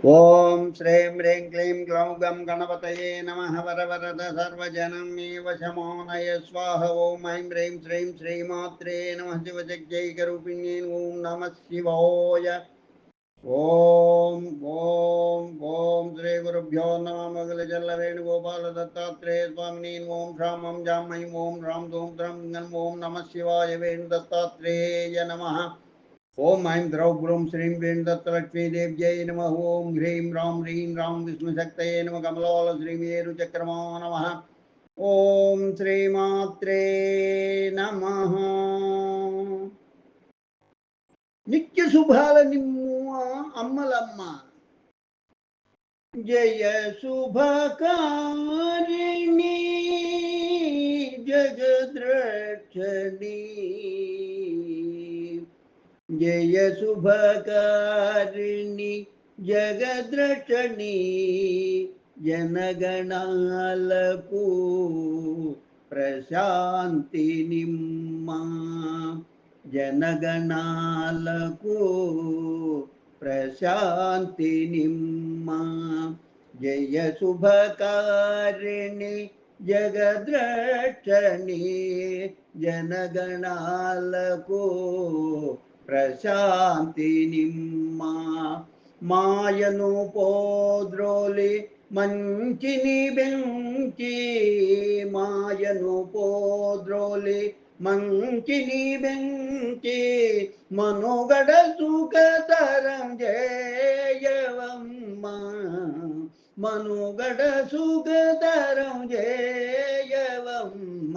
ఓం శ్రీం హ్రీం క్లీం గ్లౌం గం గణపతయే నమ వరవరద సర్వజనం మీ వశమో నయ స్వాహ ఓం ఐం హ్రీం శ్రీం శ్రీమాత్రే నమ శివజగ్గైకరూపిణ్యే ఓం నమ శివోయ. ఓం ఓం ఓం శ్రీ గురుభ్యో నమ మొగల జల్ల వేణుగోపాల దత్తాత్రేయ స్వామిని ఓం శ్రామం జామయం ఓం రాం ధూం త్రం ఓం నమ శివాయ వేణు దత్తాత్రేయ నమ. ఓం ఐం ద్రౌ గ్రౌం శ్రీం వేణు దత్తలక్ష్మీదేవ్యై నమ ఓం హ్రీం రాం హ్రీం రాం విష్ణుశక్తయే నమ కమలాల శ్రీమేరు చక్రమో నమ ఓం శ్రీమాత్రే నమ నిత్య శుభాల నిమ్ము అమ్మలమ్మ జయ శుభకారిణి జగద్రక్షణి జయ శుభకారిణి జగద్రక్షణి జనగణాలకు ప్రశాంతి నిమ్మా జనగణాలకు ప్రశాంతి నిమ్మా జయ శుభకారిణి జగద్రక్షణి జనగణాలకు ప్రశాంతి నిమ్మా మాయను పోద్రోలి మంచిని బెంచి మాయను పోద్రోలి మంచిని బెంచి మనుగడ సుఖతరం జయవమ్మ మనుగడ సుఖతరం జయవమ్మ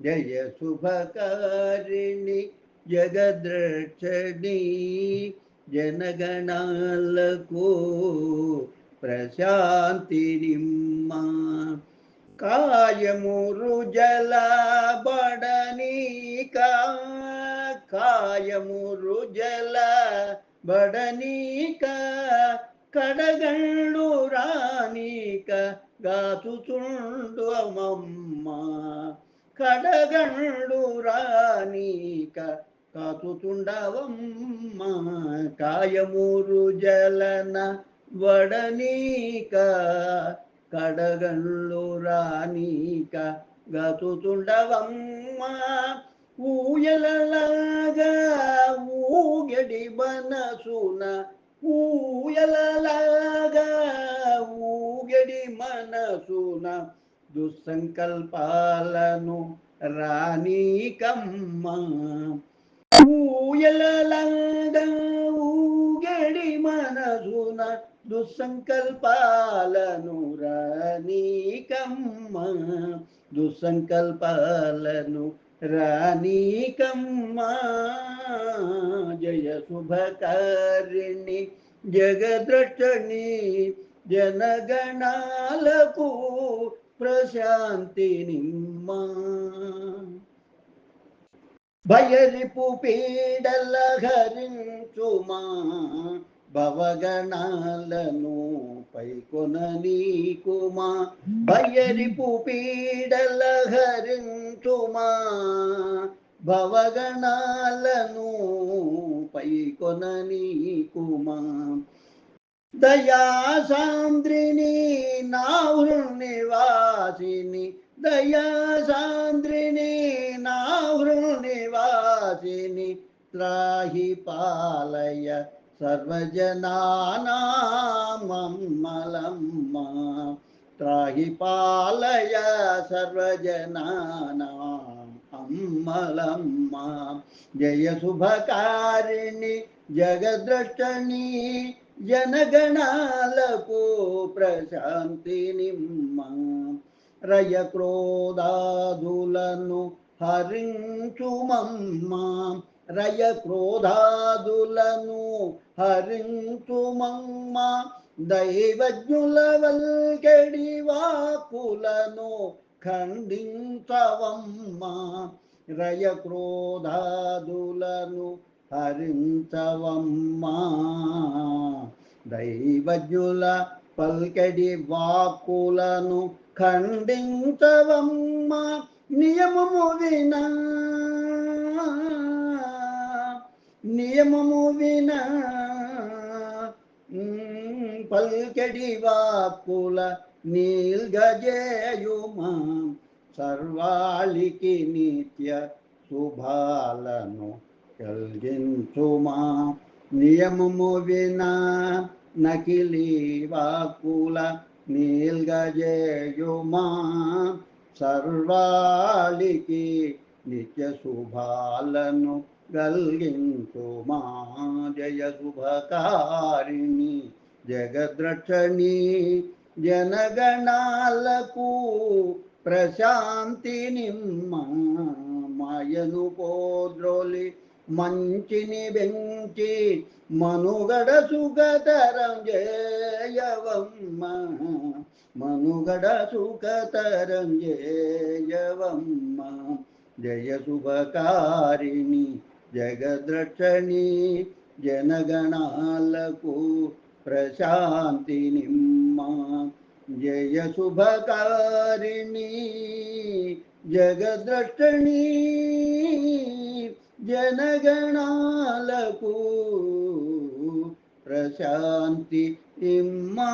జయ శుభకారిణి జగద్రక్షణి జనగణాలకు ప్రశాంతి నిమ్మా. కాయమురు జల బడనీక. కాయమురు జల బడనీక. కడగళ్ళు రానీక గాచుచుండు అమ్మమ్మ కడగళ్ళు రానీక కాచుచుండవమ్మ కాయమూరు జలన వడనీక కడగళ్ళు రానీక గతుతుండవమ్మ ఊయలలాగా ఊగడి మనసున ఊయలలాగా ఊగడి మనసున దుస్సంకల్పాలను రానీకమ్మ ఊయలలాగా ఊగడి మనసున దుస్సంకల్పాలను రానీకమ్మ దుస్సంకల్పాలను రానీకమ్మ. జయ శుభకారిణి జగద్రక్షణి జనగణాలకు ప్రశాంతి నిమ్మా. భయరిపు పీడల హరించుమా భవగణాలను పైకొన నీకుమా భయరిపు పీడల హరించుమా భవగణాలను పైకొన నీకుమా దయా సాంద్రిని నా నివాసిని నావృనివాసిని దయా సాంద్రిని నావృనివాసిని త్రాహి పాలయ సర్వజనానామమ్మలమ్మ త్రాహి పాలయ సర్వజనానాం అమ్మలమ్మ జయ శుభకారిణి జగద్రష్టణి జనగణాలకు ప్రశాంతి నిమ్మ రయ క్రోధాదులను హరించుమమ్మ. రయ క్రోధాదులను హరించుమమ్మ. దైవజ్ఞుల వల్కెడి వాకులను ఖండించవమ్మా. రయ క్రోధాదులను హరించవమ్మా. దైవజ్ఞుల పల్కడి వాకులను ఖండించవమ్మ నియమము వినా. నియమము వినా. పల్కెడి వాపుల నీల్గజేయుమా. సర్వాళికి నిత్య శుభాలను కలిగించుమా. నియమము వినా. నకిలీ వాకుల నీల్గజేయుమా సర్వాళికి నిత్య శుభాలను గల్గించుమా. జయ శుభకారిణి జగద్రక్షణి జనగణాలకు ప్రశాంతి నిమ్మ. మాయను పోద్రోలి మంచిని వెంచి మనుగడ సుఖతరం జయవమ్మ. మనుగడ సుఖతరం జయవమ్మ. జయ శుభకారిణి జగద్రక్షణి జనగణాలకు ప్రశాంతి నిమ్మ. జయ శుభకారిణి జగద్రక్షణీ జనగణాలకు ప్రశాంతి ఇమ్మా.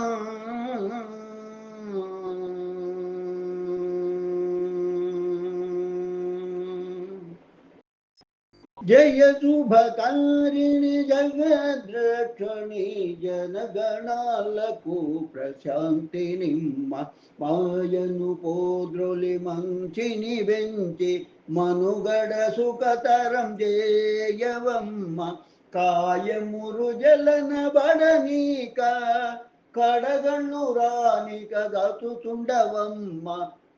జయ శుభకారిణి జగద్రక్షణి జనగణాలకు ప్రశాంతి నిమ్మ మాయను పోద్రులి మంచిని వెంచి మనుగడ సుఖతరం జేయవమ్మ. కాయమురు జలన బడనీక కడగణు రానిక గతుచుండవమ్మ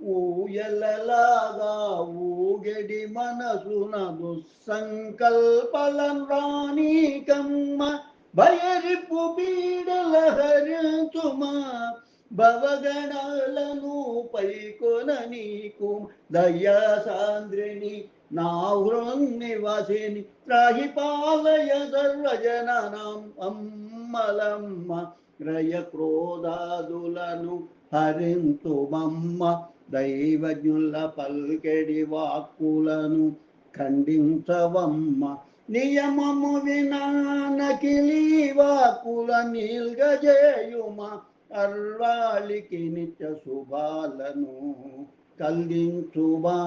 ఊయలలాగా ఊగడి మనసున దుస్సంకల్పలం రాణీకమ్మ. భయరిపు పీడల హరించుమా భవగణాలను పైకొన నీకు. దయా సాంద్రిని నా హృన్నివాసిని త్రాహి పాలయ సర్వజనానాం అమ్మలమ్మ. గ్రయ క్రోధాదులను హరింతుమమ్మ. దైవజ్ఞుల పల్కెడి వాక్కులను ఖండించవమ్మ. నియమము వినానకిలి వాకుల నీల్గజేయుమ. అర్వాళికి నిత్య శుభాలను కలిగించుమా.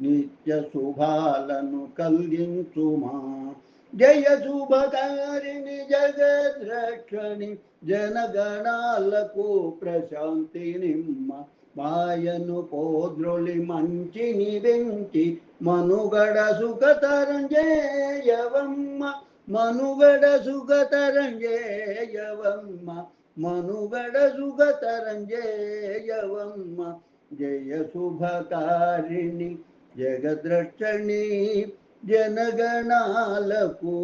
నిత్య శుభాలను కలిగించుమా. జయ శుభకారిణి జగద్రక్షణి జనగణాలకు ప్రశాంతి నిమ్మ. మాయను పోద్రులి మంచిని వెంచి మనుగడ సుఖతరం జేయవమ్మ మనుగడ సుఖతరం జేయవమ్మ మనుగడ సుఖతరం జేయవమ్మ జయ శుభకారిణి జగద్రక్షణి జనగణాలకు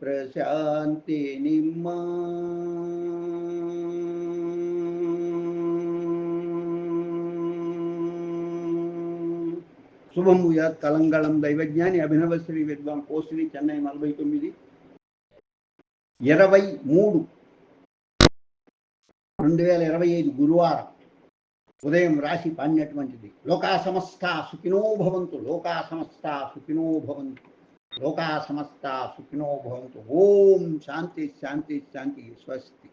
ప్రశాంతి నిమ్మా శుభం భూయాత్ కలంగళం దైవజ్ఞాని అభినవ శ్రీ విద్వాన్ కోసిని చెన్నై నలభై తొమ్మిది ఇరవై మూడు రెండు వేల ఇరవై ఐదు గురువారం ఉదయం రాశి పాడినటువంటిది లోకా సమస్త సుఖినో భవంతు లోకా సమస్త సుఖినో భవంతు లోకా సమస్త సుఖినో భవంతు ఓం శాంతి శాంతి శాంతి స్వస్తి